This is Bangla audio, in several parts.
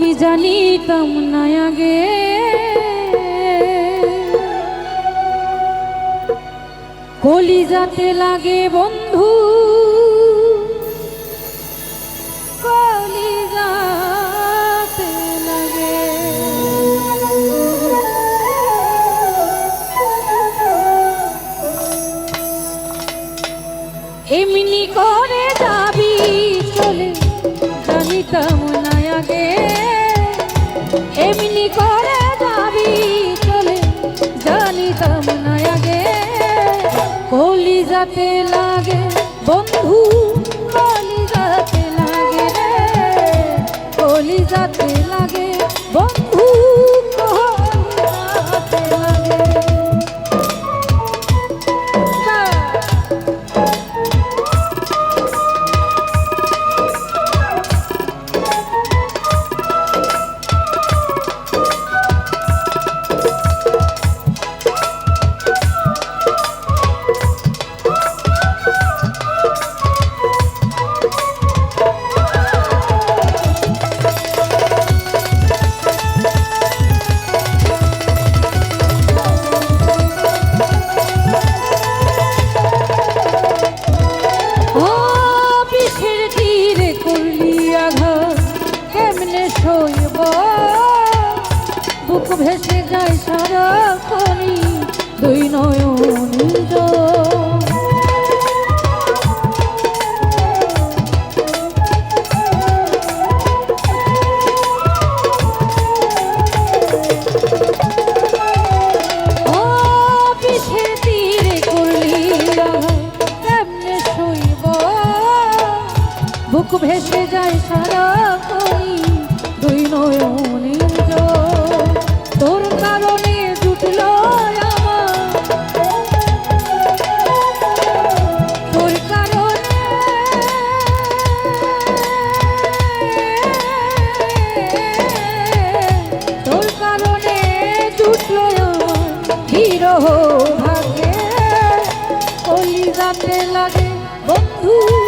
আমি জানিতাম না আগে। কলিজাতে লাগে বন্ধু এমনি করে যাবি চলে। জানি তম না আগে কলি যাতে লা 心中 বন্ধু।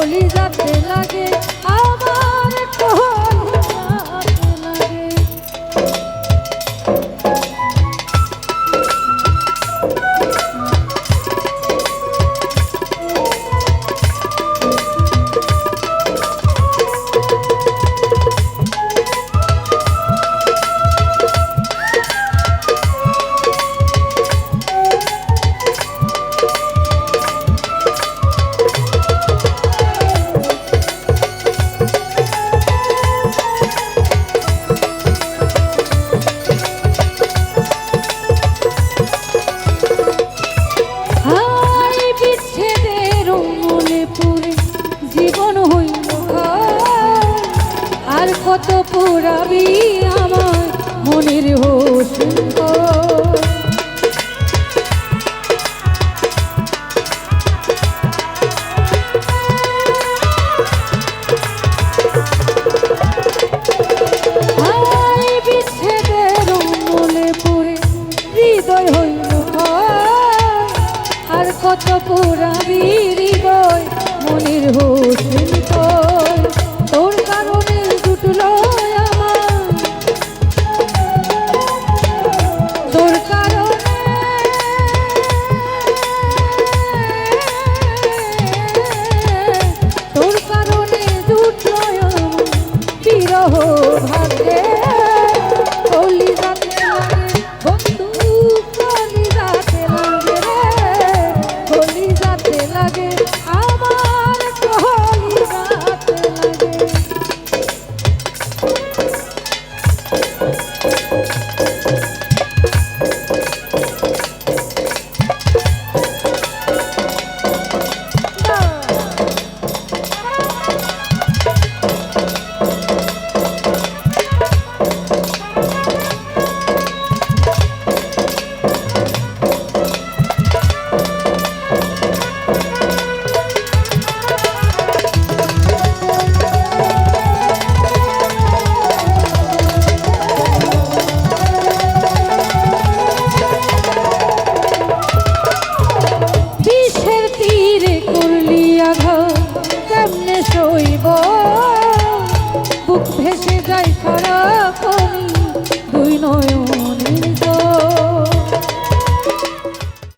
কলি যাতে লাগে কত পুরাবি আমার মনের হোস